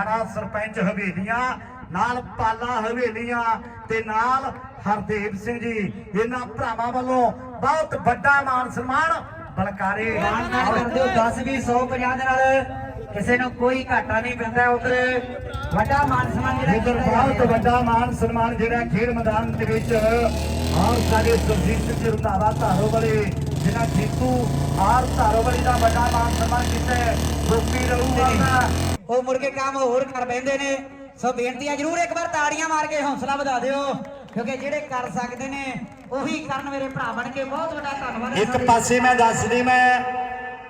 ਸਾਰਾ ਸਰਪੰਚ ਹਵੇਲੀਆਂ ਨਾਲ ਪਾਲਾ ਹਵੇਲੀਆਂ ਤੇ ਨਾਲ ਹਰਦੇਵ ਸਿੰਘ ਜੀ ਇਹਨਾਂ ਭਰਾਵਾਂ ਵੱਲੋਂ ਬਹੁਤ ਵੱਡਾ ਮਾਨ ਸਨਮਾਨ ਬਲਕਾਰੇ ਮਾਨ ਨਾ ਕਰਦੇ ਹੋ 10 ਵੀ 150 ਦੇ ਨਾਲ ਕਿਸੇ ਨੂੰ ਕੋਈ ਘਾਟਾ ਨਹੀਂ ਪੈਂਦਾ ਉਧਰ ਵੱਡਾ ਮਾਨ ਸਨਮਾਨ ਜਿਹੜਾ ਬਹੁਤ। ਵੱਡਾ ਮਾਨ ਸਨਮਾਨ ਜਿਹੜਾ ਖੇਡ ਮੈਦਾਨ ਦੇ ਵਿੱਚ ਔਰ ਸਾਡੇ ਸੁਰਜੀਤ ਜੀ ਰੰਧਾਵਾ ਧਾਰੋ ਵਾਲੇ ਜਿਹੜਾ ਜੀਤੂ ਆਰ ਧਾਰੋ ਵਾਲੀ ਦਾ ਵੱਡਾ ਮਾਨ ਸਨਮਾਨ ਕੀਤਾ ਹੈ ਗੋਪੀ ਰਹੂਗਾ ਉਹ ਮੁੜ ਕੇ ਕੰਮ ਹੋਰ ਕਰ ਬੈਂਦੇ ਨੇ। ਸੋ ਬੇਨਤੀ ਜਰੂਰ ਇੱਕ ਵਾਰ ਤਾੜੀਆਂ ਮਾਰ ਕੇ ਹੌਸਲਾ ਵਧਾ ਦਿਓ, ਕਿਉਂਕਿ ਜਿਹੜੇ ਕਰ ਸਕਦੇ ਨੇ, ਉਹੀ ਕਰਨ ਮੇਰੇ ਭਰਾ ਬਣ ਕੇ ਬਹੁਤ ਵੱਡਾ ਧੰਨਵਾਦ ਇੱਕ ਪਾਸੇ ਮੈਂ ਦੱਸਦੀ, ਮੈਂ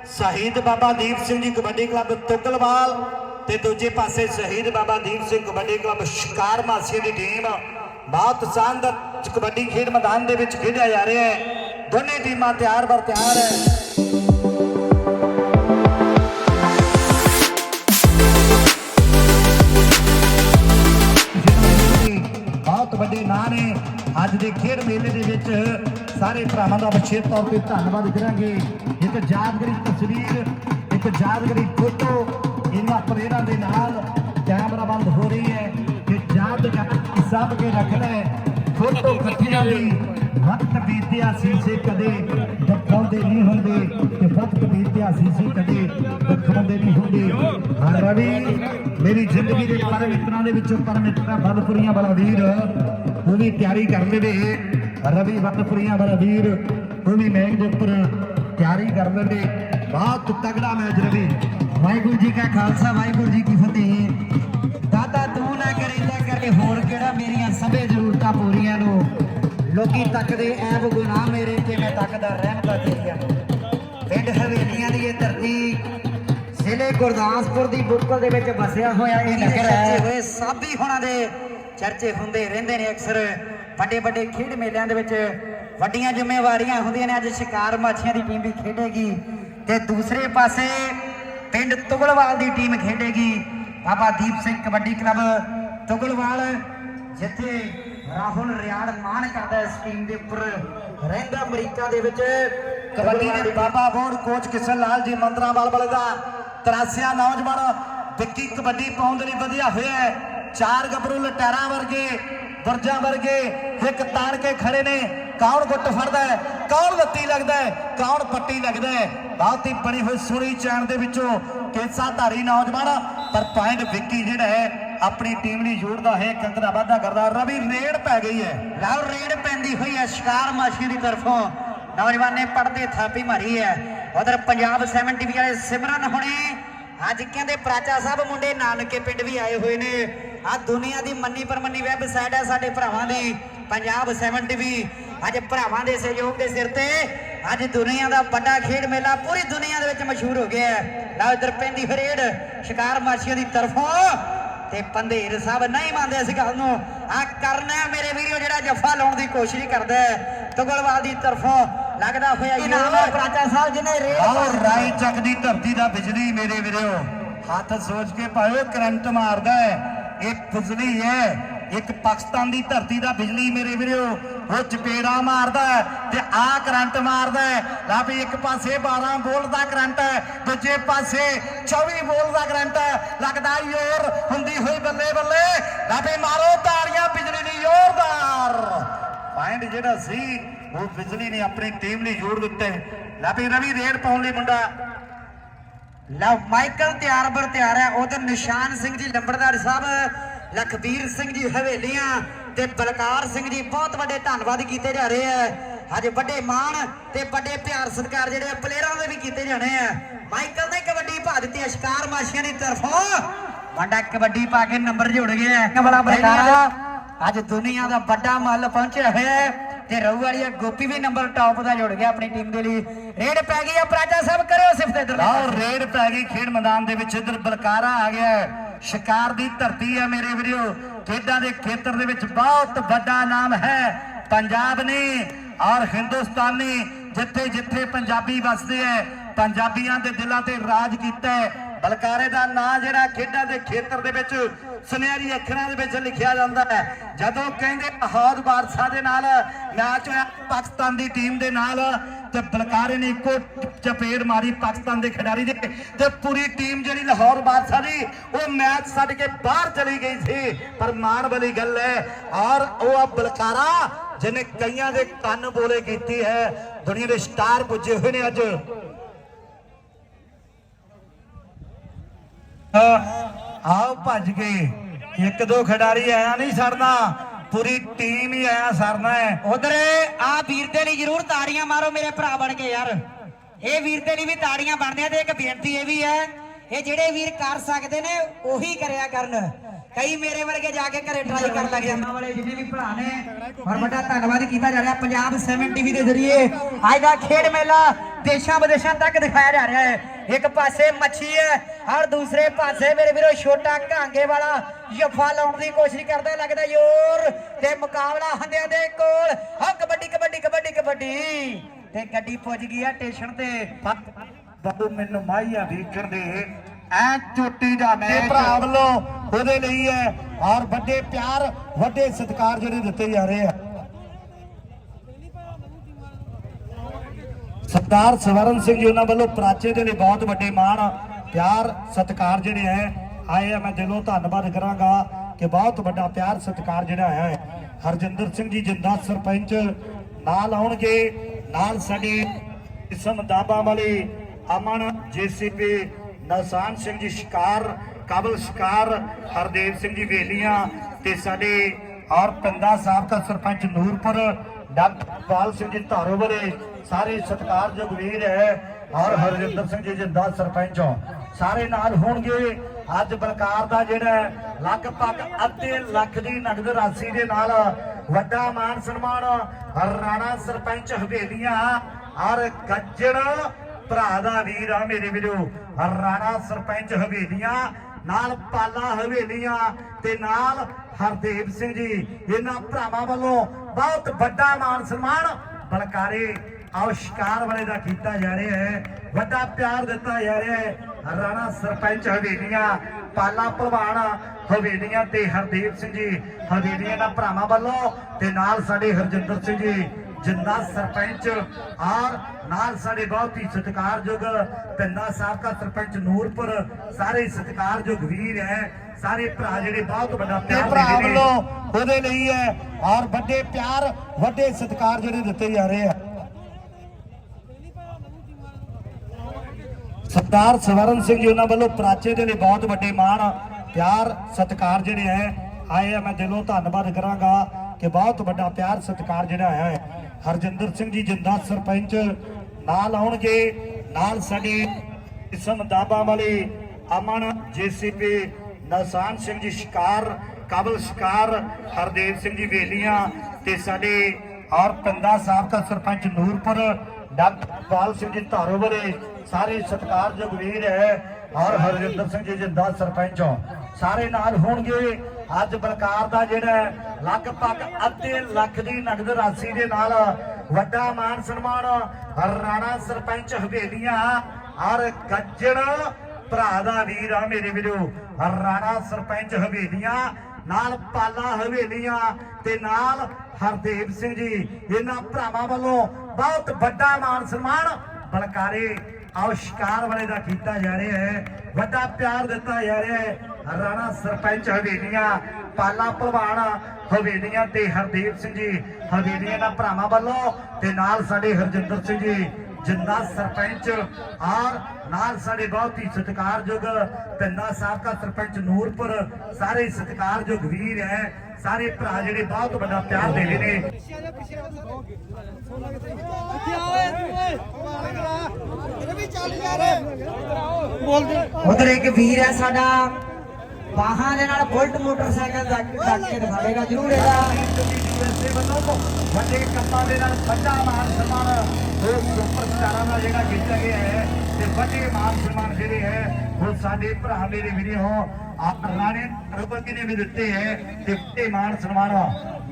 ਸ਼ਹੀਦ ਬਾਬਾ ਦੀਪ ਸਿੰਘ ਜੀ ਕਬੱਡੀ ਕਲੱਬ ਤੁਗਲਵਾਲ ਤੇ ਦੂਜੇ ਪਾਸੇ ਸ਼ਹੀਦ ਬਾਬਾ ਦੀਪ ਸਿੰਘ ਕਬੱਡੀ ਕਲੱਬ ਸ਼ਿਕਾਰ ਮਾਸੀ ਦੀ ਟੀਮ। ਬਹੁਤ ਸ਼ਾਨਦਾਰ ਕਬੱਡੀ ਖੇਡ ਮੈਦਾਨ ਦੇ ਵਿੱਚ ਖੇਡਿਆ ਜਾ ਰਿਹਾ ਹੈ। ਦੋਨੇ ਟੀਮਾਂ ਤਿਆਰ ਬਰ ਤਿਆਰ ਹੈ। ਬਹੁਤ ਵੱਡੇ ਨਾਂ ਨੇ। ਅੱਜ ਦੇ ਖੇਡ ਮੇਲੇ ਦੇ ਵਿੱਚ ਸਾਰੇ ਭਰਾਵਾਂ ਦਾ ਵਿਸ਼ੇਸ਼ ਤੌਰ ਤੇ ਧੰਨਵਾਦ ਕਰਾਂਗੇ। ਇੱਕ ਯਾਦਗਾਰੀ ਤਸਵੀਰ ਇੱਕ ਯਾਦਗਾਰੀ ਫੋਟੋ ਇਹਨਾਂ ਪਲੇਅਰਾਂ ਦੇ ਨਾਲ ਕੈਮਰਾ ਬੰਦ ਹੋ ਰਹੀ ਹੈ ਕਿ ਯਾਦਗਾਰੀ ਸਭ ਕੇ ਰੱਖਣਾ ਹੈ ਫੋਟੋ ਇਕੱਠੀਆਂ ਲਈ ਵਕਤ ਬੀਤਿਆ ਸੀਸੇ ਕਦੇ ਦਿਖਾਉਂਦੇ ਨਹੀਂ ਹੁੰਦੇ ਤੇ ਵਕਤ ਬੀਤਿਆ ਸੀਸੇ ਕਦੇ ਦਿਖਾਉਂਦੇ ਨਹੀਂ ਹੁੰਦੇ। ਹਾਂ ਰਵੀ ਮੇਰੀ ਜ਼ਿੰਦਗੀ ਦੇ ਪਰ ਦੇ ਵਿੱਚੋਂ ਪਰ ਬਲਪੁਰੀਆਂ ਵਾਲਾ ਉਹ ਵੀ ਤਿਆਰੀ ਕਰ ਲੈਂਦੇ ਰਵੀ ਬਲਪੁਰੀਆਂ ਵਾਲਾ ਉਹ ਵੀ ਮੈਚ ਦੇ ਉੱਪਰ ਤਿਆਰੀ ਕਰ ਲਵੇ ਬਹੁਤ ਤਗੜਾ ਮੈਚ ਰਵੀ। ਵਾਹਿਗੁਰੂ ਜੀ ਕਾ ਖਾਲਸਾ, ਵਾਹਿਗੁਰੂ ਜੀ ਕੀ ਫਤਿਹ। ਦਾਦਾ ਤੂੰ ਨਾ ਕਰੇ ਕਰੇਂਦਾ ਕਰੇ, ਹੋਰ ਕਿਹੜਾ ਮੇਰੀਆਂ ਸਭੇ ਜ਼ਰੂਰਤਾਂ ਪੂਰੀਆਂ ਨੂੰ। ਲੋਕੀ ਤੱਕਦੇ ਐਬ ਗੁਨਾਹ ਮੇਰੇ। ਗੁਰਦਾਸਪੁਰ ਦੀ ਬੁੱਕਲ ਦੇ ਵਿੱਚ ਵਸਿਆ ਹੋਇਆ ਇਹ ਨਗਰ ਹੈ। ਹੋਏ ਸਾਬੀ ਹੋਣਾ ਦੇ ਚਰਚੇ ਹੁੰਦੇ ਰਹਿੰਦੇ ਨੇ ਅਕਸਰ। ਵੱਡੇ ਵੱਡੇ ਖੇਡ ਮੇਲਿਆਂ ਦੇ ਵਿੱਚ ਵੱਡੀਆਂ ਜ਼ਿੰਮੇਵਾਰੀਆਂ ਹੁੰਦੀਆਂ ਨੇ। ਅੱਜ ਸ਼ਿਕਾਰ ਮਾਛੀਆਂ ਦੀ ਟੀਮ ਵੀ ਖੇਡੇਗੀ ਤੇ ਦੂਸਰੇ ਪਾਸੇ ਪਿੰਡ ਤੁਗਲਵਾਲ ਦੀ ਟੀਮ ਖੇਡੇਗੀ। ਬਾਬਾ ਦੀਪ ਸਿੰਘ ਕਬੱਡੀ ਕਲੱਬ ਤੁਗਲਵਾਲ ਜਿੱਥੇ ਰਾਹੁਲ ਰਿਆੜ ਮਾਣ ਕਰਦਾ ਇਸ ਟੀਮ ਦੇ ਉੱਪਰ। ਰਹਿੰਦਾ ਅਮਰੀਕਾ ਦੇ ਵਿੱਚ। ਕਬੱਡੀ ਦੇ ਬਾਬਾ ਬੋੜ ਕੋਚ ਕਿਸ਼ਨ ਲਾਲ ਜੀ ਮੰਦਰਾਵਾਲ ਵਾਲੇ ਦਾ 83 ਨੌਜਵਾਨ ਵਿੱਕੀ ਕਬੱਡੀ ਪਾਉਣ ਦੇ ਲਈ ਵਧੀਆ ਹੋਇਆ ਹੈ। ਚਾਰ ਗੱਭਰੂ ਲਟੈਰਾਂ ਵਰਗੇ ਦਰਜਾਂ ਵਰਗੇ, ਇੱਕ ਤਾਣ ਕੇ ਖੜੇ ਨੇ। ਕੌਣ ਗੁੱਟ ਫੜਦਾ ਹੈ? ਕੌਣ ਲੱਤੀ ਲੱਗਦਾ ਹੈ? ਕੌਣ ਪੱਟੀ ਲੱਗਦਾ ਹੈ? ਬਹੁਤ ਹੀ ਬਣੀ ਹੋਈ ਸੁਣੀ ਚੈਨ ਦੇ ਵਿੱਚੋਂ ਕੇਸਾ ਧਾਰੀ ਨੌਜਵਾਨ, ਪਰ ਪੁਆਇੰਟ ਵਿੱਕੀ ਜਿਹੜਾ ਹੈ, ਆਪਣੀ ਟੀਮ ਲਈ ਜੋੜਦਾ ਹੈ। ਦਾ ਵਾਧਾ ਕਰਦਾ। ਰਵੀ ਰੇਡ ਪੈ ਗਈ ਹੈ। ਲਓ ਰੇਡ ਪੈਂਦੀ ਹੋਈ ਹੈ ਸ਼ਿਕਾਰ ਮਾਸ਼ੀ ਦੀ ਤਰਫੋਂ। ਨੌਜਵਾਨ ਨੇ ਪੜਦੇ ਥਾਪੀ ਮਾਰੀ ਹੈ। ਉਧਰ ਪੰਜਾਬ 7 ਟੀਵੀ ਵਾਲੇ ਸਿਮਰਨ ਹੁਣੇ, ਅੱਜ ਕਹਿੰਦੇ ਪ੍ਰਾਚਾ ਸਾਹਿਬ ਮੁੰਡੇ ਨਾਨਕੇ ਪਿੰਡ ਵੀ ਆਏ ਹੋਏ ਨੇ। ਆ ਦੁਨੀਆ ਦੀ ਮੰਨੀ ਪਰਮੰਨੀ ਵੈਬਸਾਈਟ ਹੈ ਸਾਡੇ ਭਰਾਵਾਂ ਦੀ, ਪੰਜਾਬ 7 ਟੀਵੀ ਅੱਜ ਭਰਾਵਾਂ ਦੇ ਸਹਿਯੋਗ ਦੇ ਸਿਰ ਤੇ ਅੱਜ ਦੁਨੀਆ ਦਾ ਵੱਡਾ ਖੇਡ ਮੇਲਾ ਪੂਰੀ ਦੁਨੀਆ ਦੇ ਵਿੱਚ ਮਸ਼ਹੂਰ ਹੋ ਗਿਆ ਹੈ। ਲਓ ਇਧਰ ਪੈਂਦੀ ਫਰੇਡ ਸ਼ਿਕਾਰ ਮਾਸ਼ੀਆਂ ਦੀ ਤਰਫੋਂ, ਤੇ ਪੰਧੇਰ ਸਾਹਿਬ ਨਹੀਂ ਮੰਨਦੇ ਇਸ ਗੱਲ ਨੂੰ। ਆ ਕਰਨਾ ਹੈ ਮੇਰੇ ਵੀਰੋ, ਜਿਹੜਾ ਜੱਫਾ ਲਾਉਣ ਦੀ ਕੋਸ਼ਿਸ਼ ਕਰਦਾ ਹੈ। ਤੁਗਲਵਾਲ ਦੀ ਤਰਫੋਂ ਲੱਗਦਾ ਹੋਇਆ ਇਨਾਮ ਹੈ ਪ੍ਰਾਚਾ ਸਾਹਿਬ ਜਿਹਨੇ ਆਓ ਰੇਡ ਰਾਈ ਚੱਕ ਦੀ ਧਰਤੀ ਦਾ ਬਿਜਲੀ ਮੇਰੇ ਵੀਰੋ। ਹੱਥ ਸੋਚ ਕੇ ਪਾਇਓ ਕਰੰਟ ਮਾਰਦਾ ਹੈ। ਇਹ ਬਿਜਲੀ ਹੈ। ਇੱਕ ਪਾਕਿਸਤਾਨ ਦੀ ਧਰਤੀ ਦਾ ਬਿਜਲੀ ਮੇਰੇ ਵੀਰੋ। ਉਹ ਚਪੇੜਾ ਮਾਰਦਾ ਹੈ ਤੇ ਆ ਕਰੰਟ ਮਾਰਦਾ ਹੈ। ਲਾ ਵੀ ਇੱਕ ਪਾਸੇ 12 ਵੋਲਟ ਦਾ ਕਰੰਟ ਹੈ ਦੂਜੇ ਪਾਸੇ 24 ਵੋਲਟ ਦਾ ਕਰੰਟ ਹੈ। ਲੱਗਦਾ ਯੋਰ ਹੁੰਦੀ ਹੋਈ ਬੱਲੇ ਬੱਲੇ। ਲਾ ਵੀ ਮਾਰੋ ਤਾੜੀਆਂ ਬਿਜਲੀ ਦੀ ਜ਼ੋਰਦਾਰ। ਪੁਆਇੰਟ ਜਿਹੜਾ ਸੀ ਉਹ ਬਿਜਲੀ ਨੇ ਆਪਣੀ ਟੀਮ ਲਈ ਜੋੜ ਦਿੱਤਾ। ਹੈ। ਲੈ ਵੀ ਰਵੀ ਰੇਡ ਪਾਉਣ ਲਈ ਮੁੰਡਾ। ਲਓ ਮਾਈਕਲ ਤਿਆਰ ਬਰ ਤਿਆਰ ਹੈ। ਉਧਰ ਨਿਸ਼ਾਨ ਸਿੰਘ ਜੀ ਲੰਬੜਦਾਰ ਸਾਹਿਬ ਲਖਬੀਰ ਸਿੰਘ ਜੀ ਹਵੇਲੀਆਂ ਤੇ ਬਲਕਾਰ ਸਿੰਘ ਜੀ ਬਹੁਤ ਵੱਡੇ ਧੰਨਵਾਦ ਕੀਤੇ ਜਾ ਰਹੇ ਆ। ਅੱਜ ਵੱਡੇ ਮਾਣ ਤੇ ਵੱਡੇ ਪਿਆਰ ਸਤਿਕਾਰ ਜਿਹੜੇ ਪਲੇਅਰਾਂ ਦੇ ਵੀ ਕੀਤੇ ਜਾਣੇ ਆ। ਮਾਈਕਲ ਨੇ ਕਬੱਡੀ ਪਾ ਦਿੱਤੀ ਹੈ ਸ਼ਿਕਾਰ ਮਾਸ਼ੀਆਂ ਦੀ ਤਰਫੋਂ। ਵੱਡਾ ਕਬੱਡੀ ਪਾ ਕੇ ਨੰਬਰ ਜੁੜ ਗਿਆ। ਹੈ ਬੜਾ ਬਲਕਾਰ। ਅੱਜ ਦੁਨੀਆ ਦਾ ਵੱਡਾ ਮੱਲ ਪਹੁੰਚਿਆ ਹੋਇਆ ਹੈ ਤੇ ਰਹੂ ਵਾਲੀਆ ਗੋਪੀ ਵੀ ਨੰਬਰ ਟਾਪ ਦਾ ਜੁੜ ਗਿਆ ਆਪਣੀ ਟੀਮ ਦੇ ਲਈ। ਰੇਡ ਪੈ ਗਈ ਆ ਪ੍ਰਾਚਾ ਸਾਹਿਬ ਕਰਿਓ ਸਿਫਤ ਇਧਰ ਆਓ ਰੇਡ ਪੈ ਗਈ ਖੇਡ ਮੈਦਾਨ ਦੇ ਵਿੱਚ ਇਧਰ ਬਲਕਾਰਾ ਆ ਗਿਆ ਸ਼ਿਕਾਰ ਦੀ ਧਰਤੀ ਹੈ ਮੇਰੇ ਵੀਰੋ। ਖੇਡਾਂ ਦੇ ਖੇਤਰ ਦੇ ਵਿੱਚ ਬਹੁਤ ਵੱਡਾ ਨਾਮ ਹੈ। ਪੰਜਾਬ ਨੇ ਔਰ ਹਿੰਦੁਸਤਾਨੀ ਜਿੱਥੇ ਜਿੱਥੇ ਪੰਜਾਬੀ ਵਸਦੇ ਹੈ, ਪੰਜਾਬੀਆਂ ਦੇ ਦਿਲਾਂ ਤੇ ਰਾਜ ਕੀਤਾ ਹੈ। ਬਲਕਾਰੇ ਦਾ ਨਾਂ ਜਿਹੜਾ ਖੇਡਾਂ ਦੇ ਖੇਤਰ ਦੇ ਵਿੱਚ ਸੁਨਹਿਰੀ ਅੱਖਰਾਂ ਦੇ ਵਿੱਚ ਲਿਖਿਆ ਜਾਂਦਾ ਹੈ। ਜਦੋਂ ਕਹਿੰਦੇ ਲਾਹੌਰ ਬਾਦਸ਼ਾਹ ਦੇ ਨਾਲ ਮੈਚ ਹੋਇਆ ਪਾਕਿਸਤਾਨ ਦੀ ਟੀਮ ਦੇ ਨਾਲ, ਤੇ ਬਲਕਾਰੇ ਨੇ ਇੱਕੋ ਚਪੇੜ ਮਾਰੀ ਪਾਕਿਸਤਾਨ ਦੇ ਖਿਡਾਰੀ ਦੇ, ਤੇ ਪੂਰੀ ਟੀਮ ਜਿਹੜੀ ਲਾਹੌਰ ਬਾਦਸ਼ਾਹ ਦੀ, ਉਹ ਮੈਚ ਛੱਡ ਕੇ ਬਾਹਰ ਚਲੀ ਗਈ ਸੀ। ਪਰ ਮਾਣ ਵਾਲੀ ਗੱਲ ਹੈ, ਔਰ ਉਹ ਆ ਬਲਕਾਰਾ, ਜਿਹਨੇ ਕਈਆਂ ਦੇ ਕੰਨ ਬੋਲੇ ਕੀਤੀ ਹੈ। ਦੁਨੀਆ ਦੇ ਸਟਾਰ ਪੁੱਜੇ ਹੋਏ ਨੇ ਅੱਜ। ਆਓ ਭੱਜ ਕੇ। ਇੱਕ ਦੋ ਖਿਡਾਰੀ ਆਇਆ ਨਹੀਂ ਸਰਨਾ ਪੂਰੀ ਟੀਮ ਹੀ ਆਇਆ ਸਰਨਾ ਹੈ। ਉਧਰ ਆ ਵੀਰ ਦੇ ਲਈ ਜ਼ਰੂਰ ਤਾੜੀਆਂ ਮਾਰੋ ਮੇਰੇ ਭਰਾ ਬਣ ਕੇ ਯਾਰ। ਇਹ ਵੀਰ ਦੇ ਲਈ ਵੀ ਤਾੜੀਆਂ ਬਣਦੀਆਂ ਤੇ ਇੱਕ ਬੇਨਤੀ ਇਹ ਵੀ ਹੈ ਇਹ ਜਿਹੜੇ ਵੀਰ ਕਰ ਸਕਦੇ ਨੇ ਉਹੀ ਕਰਿਆ ਕਰਨ। ਕਈ ਮੇਰੇ ਵਰਗੇ ਜਾ ਕੇ ਘਰੇ ਟਰਾਈ ਕਰਨ ਲੱਗ ਜਾਂਦੇ। ਵਾਲੇ ਜਿੰਨੇ ਵੀ ਭਰਾ ਨੇ ਔਰ ਵੱਡਾ ਧੰਨਵਾਦ ਕੀਤਾ ਜਾ ਰਿਹਾ ਪੰਜਾਬ 7 ਟੀਵੀ ਦੇ ਜ਼ਰੀਏ। ਅੱਜ ਦਾ ਖੇਡ ਮੇਲਾ ਦੇਸ਼ਾਂ ਵਿਦੇਸ਼ਾਂ ਤੱਕ ਦਿਖਾਇਆ ਜਾ ਰਿਹਾ ਹੈ। ਇੱਕ ਪਾਸੇ ਮੱਛੀ ਹੈ ਔਰ ਦੂਸਰੇ ਪਾਸੇ ਮੇਰੇ ਵੀਰੋ ਛੋਟਾ ਘਾਂਗੇ ਵਾਲਾ ਜਫਾ ਲਾਉਣ ਦੀ ਕੋਸ਼ਿਸ਼ ਕਰਦਾ ਲੱਗਦਾ ਜ਼ੋਰ ਤੇ ਮੁਕਾਬਲਾ ਹੰਦਿਆਂ ਦੇ ਕੋਲ। ਹਾਂ ਕਬੱਡੀ ਕਬੱਡੀ ਕਬੱਡੀ ਕਬੱਡੀ। ਤੇ ਗੱਡੀ ਪੁੱਜ ਗਈ ਆ ਸਟੇਸ਼ਨ ਤੇ। ਬਾਬੂ ਮੈਨੂੰ ਮਾਈਆ ਵੇਖਣ ਦੇ ਐ ਚੋਟੀ ਦਾ ਮੈਚ ਭਰਾ ਵੱਲੋਂ ਉਹਦੇ ਲਈ ਹੈ ਔਰ ਵੱਡੇ ਪਿਆਰ ਵੱਡੇ ਸਤਿਕਾਰ ਜਿਹੜੇ ਦਿੱਤੇ ਜਾ ਰਹੇ ਆ। ਸਰਦਾਰ ਸਵਰਨ ਸਿੰਘ ਜੀ ਉਹਨਾਂ ਵੱਲੋਂ ਪ੍ਰਾਚੇ ਦੇ ਲਈ ਬਹੁਤ ਵੱਡੇ ਮਾਣ, ਪਿਆਰ, ਸਤਿਕਾਰ ਜਿਹੜੇ ਹੈ, ਆਏ ਆ। ਮੈਂ ਦਿਲੋਂ ਧੰਨਵਾਦ ਕਰਾਂਗਾ ਕਿ ਬਹੁਤ ਵੱਡਾ ਪਿਆਰ, ਸਤਿਕਾਰ ਜਿਹੜਾ ਆਇਆ ਹੈ। ਹਰਜਿੰਦਰ ਸਿੰਘ ਜੀ ਜਿੰਦਾ ਸਰਪੰਚ, ਨਾਲ ਆਉਣਗੇ, ਨਾਲ ਸਾਡੇ ਇਸਮ ਦਾਬਾ ਵਾਲੇ ਅਮਨ, ਜੀਸੀਪੀ ਨਸਾਨ ਸਿੰਘ ਜੀ ਸ਼ਿਕਾਰ, ਕਾਬਲ ਸ਼ਿਕਾਰ, ਹਰਦੇਵ ਸਿੰਘ ਜੀ ਵੇਲੀਆਂ ਤੇ ਸਾਡੇ ਔਰ ਪਿੰਦਾ ਸਾਹਿਬ ਦਾ ਸਰਪੰਚ ਨੂਰਪੁਰ, ਡਾਕਟਰ ਪਾਲ ਸਿੰਘ ਜੀ ਧਾਰੋ ਵਾਲੇ ਸਾਰੇ ਸਤਿਕਾਰਯੋਗ ਵੀਰ ਹੈ ਔਰ ਹਰਜਿੰਦਰ ਸਿੰਘ ਜੀ ਜਿੰਦਾ ਸਰਪੰਚ ਸਾਰੇ ਨਾਲ ਹੋਣਗੇ। ਅੱਜ ਬਲਕਾਰ ਦਾ ਜਿਹੜਾ ਲਗਭਗ ਅੱਧੇ ਲੱਖ ਦੀ ਨਗਦ ਰਾਸ਼ੀ ਦੇ ਨਾਲ ਵੱਡਾ ਮਾਨ ਸਨਮਾਨ ਰਾਣਾ ਸਰਪੰਚ ਹਵੇਲੀਆਂ ਔਰ ਗੱਜਣ ਭਰਾ ਦਾ ਵੀਰ ਆ ਮੇਰੇ ਵੀਰੋ। ਰਾਣਾ ਸਰਪੰਚ ਹਵੇਲੀਆਂ, ਨਾਲ ਪਾਲਾ ਹਵੇਲੀਆਂ ਤੇ ਨਾਲ ਹਰਦੇਵ ਸਿੰਘ ਜੀ। ਇਹਨਾਂ ਭਰਾਵਾਂ ਵੱਲੋਂ ਬਹੁਤ ਵੱਡਾ ਮਾਨ ਸਨਮਾਨ ਬਲਕਾਰੇ ਆਓ ਸ਼ਿਕਾਰ ਵਾਲੇ ਦਾ ਕੀਤਾ ਜਾ ਰਿਹਾ ਹੈ ਵੱਡਾ ਪਿਆਰ ਦਿੱਤਾ ਜਾ ਰਿਹਾ ਹੈ। ਰਾਣਾ ਸਰਪੰਚ ਹਵੇਲੀਆਂ ਪਾਲਾ ਭਲਵਾਨ ਹਵੇਲੀਆਂ ਤੇ ਹਰਦੇਵ ਸਿੰਘ ਜੀ ਹਵੇਲੀਆਂ ਦਾ ਭਰਾਵਾਂ ਵੱਲੋਂ ਤੇ ਨਾਲ ਸਾਡੇ ਹਰਜਿੰਦਰ ਸਿੰਘ ਜੀ ਜਿੰਦਾ ਸਰਪੰਚ ਔਰ ਨਾਲ ਸਾਡੇ ਬਹੁਤ ਹੀ ਸਤਿਕਾਰਯੋਗ ਪਿੰਦਾ ਸਾਹਿਬ ਦਾ ਸਰਪੰਚ ਨੂਰਪੁਰ ਸਾਰੇ ਸਤਿਕਾਰਯੋਗ ਵੀਰ ਹੈ। ਸਾਰੇ ਭਰਾ ਜਿਹੜੇ ਬਹੁਤ ਵੱਡਾ ਪਿਆਰ ਭਰਾ ਵੱਲੋਂ ਉਹਦੇ ਲਈ ਹੈ ਔਰ ਵੱਡੇ ਪਿਆਰ ਵੱਡੇ ਸਤਿਕਾਰ ਜਿਹੜੇ ਦਿੱਤੇ ਜਾ ਰਹੇ ਆ। ਸਰਦਾਰ ਸਵਰਨ ਸਿੰਘ ਜੀ ਉਹਨਾਂ ਵੱਲੋਂ ਪ੍ਰਾਚੇ ਦੇ ਲਈ ਬਹੁਤ ਵੱਡੇ ਮਾਣ, ਪਿਆਰ, ਸਤਿਕਾਰ ਜਿਹੜੇ ਹੈ, ਆਏ ਆ। ਮੈਂ ਦਿਲੋਂ ਧੰਨਵਾਦ ਕਰਾਂਗਾ ਕਿ ਬਹੁਤ ਵੱਡਾ ਪਿਆਰ, ਸਤਿਕਾਰ ਜਿਹੜਾ ਆਇਆ ਹੈ। ਹਰਜਿੰਦਰ ਸਿੰਘ ਜੀ ਜਿੰਦਾ ਸਰਪੰਚ, ਨਾਲ ਆਉਣਗੇ, ਨਾਲ ਸਾਡੇ ਇਸਮ ਦਾਬਾ ਵਾਲੇ ਅਮਨ, ਜੀਸੀਪੀ, ਨਸਾਨ ਸਿੰਘ ਜੀ ਸ਼ਿਕਾਰ, ਕਾਬਲ ਸ਼ਿਕਾਰ, ਹਰਦੇਵ ਸਿੰਘ ਜੀ ਵੇਲੀਆਂ ਤੇ ਸਾਡੇ ਔਰ ਪਿੰਦਾ ਸਾਹਿਬ ਦਾ ਸਰਪੰਚ ਨੂਰਪੁਰ, ਡਾਕਟਰ ਪਾਲ ਸਿੰਘ ਜੀ ਧਾਰੋਵਰੇ ਸਾਰੇ ਸਤਿਕਾਰਯੋਗ ਵੀਰ ਹੈ ਔਰ ਹਰਜਿੰਦਰ ਸਿੰਘ ਜੀ ਜਿੰਦਾ ਸਰਪੰਚ ਸਾਰੇ ਨਾਲ ਹੋਣਗੇ। ਅੱਜ ਬਲਕਾਰ ਦਾ ਜਿਹੜਾ ਲਗਭਗ ਅੱਧੇ ਲੱਖ ਦੀ ਨਗਦ ਰਾਸ਼ੀ ਦੇ ਨਾਲ ਵੱਡਾ ਮਾਨ ਸਨਮਾਨ ਰਾਣਾ ਸਰਪੰਚ ਹਵੇਲੀਆਂ ਔਰ ਗੱਜਣ ਭਰਾ ਦਾ ਵੀਰ ਆ ਮੇਰੇ ਵੀਰੋ। ਰਾਣਾ ਸਰਪੰਚ ਹਵੇਲੀਆਂ, ਨਾਲ ਪਾਲਾ ਹਵੇਲੀਆਂ ਤੇ ਨਾਲ ਹਰਦੇਵ ਸਿੰਘ ਜੀ। ਇਹਨਾਂ ਭਰਾਵਾਂ ਵੱਲੋਂ ਬਹੁਤ ਵੱਡਾ ਮਾਨ ਸਨਮਾਨ ਬਲਕਾਰੇ ਆਓ ਸ਼ਿਕਾਰ ਵਾਲੇ ਦਾ ਕੀਤਾ ਜਾ ਰਿਹਾ ਹੈ, ਵੱਡਾ ਪਿਆਰ ਦਿੱਤਾ ਜਾ ਰਿਹਾ ਹੈ। ਰਾਣਾ ਸਰਪੰਚ ਹਵੇਲੀਆਂ, ਪਾਲਾ ਭਲਵਾਨ ਹਵੇਲੀਆਂ ਤੇ ਹਰਦੇਵ ਸਿੰਘ ਜੀ, ਹਵੇਲੀਆਂ ਦਾ ਭਰਾਵਾਂ ਵੱਲੋਂ ਤੇ ਨਾਲ ਸਾਡੇ ਹਰਜਿੰਦਰ ਸਿੰਘ ਜੀ ਜਿੰਦਾ ਸਰਪੰਚ ਔਰ ਨਾਲ ਸਾਡੇ ਬਹੁਤ ਹੀ ਸਤਿਕਾਰਯੋਗ ਪਿੰਦਾ ਸਾਹਿਬ ਦਾ ਸਰਪੰਚ ਨੂਰਪੁਰ, ਸਾਰੇ ਸਤਿਕਾਰਯੋਗ ਵੀਰ ਹੈ। ਸਾਰੇ ਭਰਾ ਜਿਹੜੇ ਬਹੁਤ ਵੱਡਾ ਪਿਆਰ ਦੇ ਰਹੇ ਨੇ। ਉਧਰ ਇੱਕ ਵੀਰ ਹੈ ਸਾਡਾ ਬਾਹਾਂ ਦੇ ਨਾਲ ਬੁਲਟ ਮੋਟਰਸਾਈਕਲ ਦਾ ਟੱਕ ਕੇ ਦਿਖਾਵੇਗਾ, ਜ਼ਰੂਰ ਇਹਦਾ। ਵੱਲੋਂ ਵੱਡੇ ਕੰਮਾਂ ਦੇ ਨਾਲ ਵੱਡਾ ਮਾਨ ਸਨਮਾਨ ਉਹ ਸੁਪਰ ਦਾ ਜਿਹੜਾ ਕੀਤਾ ਗਿਆ ਹੈ, ਤੇ ਵੱਡੇ ਮਾਨ ਸਨਮਾਨ ਜਿਹੜੇ ਹੈ, ਉਹ ਸਾਡੇ ਭਰਾ ਮੇਰੇ ਵੀਰੇ ਹੋ ਰਾਣੇ ਰੁਪਤੀ ਨੇ ਵੀ ਦਿੱਤੇ ਹੈ ਤੇ ਮਾਨ ਸਨਮਾਨ।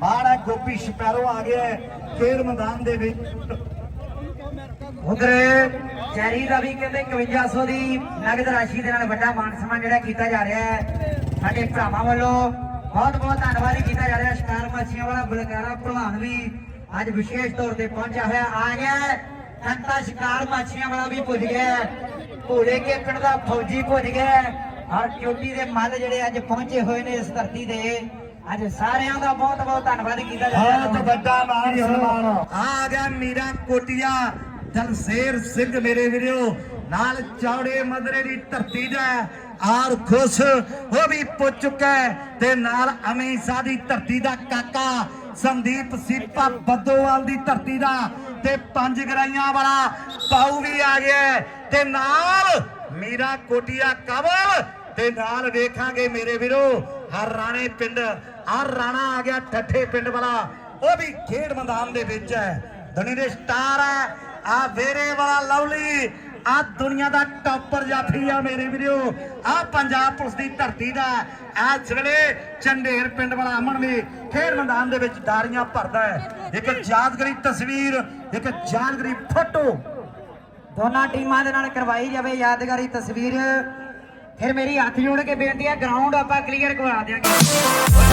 ਮਾਣ ਹੈ ਗੋਪੀ ਸ਼ਪੈਰੋ ਆ ਗਿਆ ਹੈ ਮੈਦਾਨ ਦੇ ਵਿੱਚ। ਉਧਰ ਚੈਰੀ ਦਾ ਵੀ ਕਹਿੰਦੇ 5100 ਦੀ ਨਗਦ ਰਾਸ਼ੀ ਦੇ ਨਾਲ ਵੱਡਾ ਮਾਨ ਸਨਮਾਨ ਜਿਹੜਾ ਕੀਤਾ ਜਾ ਰਿਹਾ ਹੈ। ਸਾਡੇ ਭਰਾਵਾਂ ਵੱਲੋਂ ਬਹੁਤ ਬਹੁਤ ਧੰਨਵਾਦ ਹੀ ਕੀਤਾ ਜਾ ਰਿਹਾ ਸ਼ਿਕਾਰ ਮਾਛੀਆਂ ਵਾਲਾ ਬਲਕਾਰਾ ਭਲਵਾਨ ਵੀ ਅੱਜ ਵਿਸ਼ੇਸ਼ ਤੌਰ ਤੇ ਪਹੁੰਚਿਆ ਹੋਇਆ। ਆ ਗਿਆ ਹੈ। ਸ਼ਿਕਾਰ ਮਾਛੀਆਂ ਵਾਲਾ ਵੀ ਪੁੱਜ ਗਿਆ ਭੋਲੇ ਕੇ ਪਿੰਡ ਦਾ ਫੌਜੀ ਭੁੱਜ ਗਿਆ ਔਰ ਚੋਟੀ ਦੇ ਮੱਲ ਜਿਹੜੇ ਅੱਜ ਪਹੁੰਚੇ ਹੋਏ ਨੇ ਇਸ ਧਰਤੀ ਦੇ ਅੱਜ ਸਾਰਿਆਂ ਦਾ ਬਹੁਤ ਬਹੁਤ ਧੰਨਵਾਦ ਕੀਤਾ ਬਹੁਤ ਵੱਡਾ ਮਾਨ ਸਨਮਾਨ। ਆ ਗਿਆ ਮੀਰਾ ਕੋਟੀਆ ਦਲਸੇਰ ਸਿੰਘ ਮੇਰੇ ਵੀਰੋ ਨਾਲ ਚੌੜੇ ਮਦਰੇ ਦੀ ਧਰਤੀ ਦਾ ਆਰ ਖੁਸ਼ ਉਹ ਵੀ ਪੁੱਜ ਚੁੱਕਾ ਤੇ ਨਾਲ ਅਮੀਸਾ ਦੀ ਧਰਤੀ ਦਾ ਕਾਕਾ ਸੰਦੀਪ ਸੀਪਾ ਬੱਦੋਵਾਲ ਦੀ ਧਰਤੀ ਦਾ ਤੇ ਪੰਜ ਗਰਾਈਆਂ ਵਾਲਾ ਪਾਉ ਵੀ ਆ ਗਿਆ ਤੇ ਨਾਲ ਮੀਰਾ ਕੋਟੀਆ ਕਵਲ ਤੇ ਨਾਲ ਵੇਖਾਂਗੇ ਮੇਰੇ ਵੀਰੋ। ਹਰ ਰਾਣੇ ਪਿੰਡ, ਹਰ ਰਾਣਾ ਆ ਗਿਆ ਠੱਠੇ ਪਿੰਡ ਵਾਲਾ। ਉਹ ਵੀ ਖੇਡ ਮੈਦਾਨ ਦੇ ਵਿੱਚ ਹੈ। ਦੁਨੀਆ ਦੇ ਸਟਾਰ ਹੈ। ਆ ਵੇਰੇ ਵਾਲਾ ਲਵਲੀ, ਆ ਦੁਨੀਆ ਦਾ ਟੌਪਰ ਜਾਫੀ ਆ ਮੇਰੇ ਵੀਰੋ। ਆ ਪੰਜਾਬ ਪੁਲਿਸ ਦੀ ਧਰਤੀ ਦਾ ਆ ਵੇਲੇ ਚੰਡੇਰ ਪਿੰਡ ਵਾਲਾ ਅਮਨ ਵੀ ਖੇਡ ਮੈਦਾਨ ਦੇ ਵਿੱਚ ਡਾਰੀਆਂ ਭਰਦਾ ਹੈ। ਇੱਕ ਯਾਦਗਾਰੀ ਤਸਵੀਰ, ਇੱਕ ਯਾਦਗਾਰੀ ਫੋਟੋ। ਦੋਨਾਂ ਟੀਮਾਂ ਦੇ ਨਾਲ ਕਰਵਾਈ ਜਾਵੇ ਯਾਦਗਾਰੀ ਤਸਵੀਰ। ਫਿਰ ਮੇਰੀ ਹੱਥ ਜੋੜ ਕੇ ਬੇਨਤੀ ਹੈ ਗਰਾਊਂਡ ਆਪਾਂ ਕਲੀਅਰ ਕਰਵਾ ਦਿਆਂਗੇ।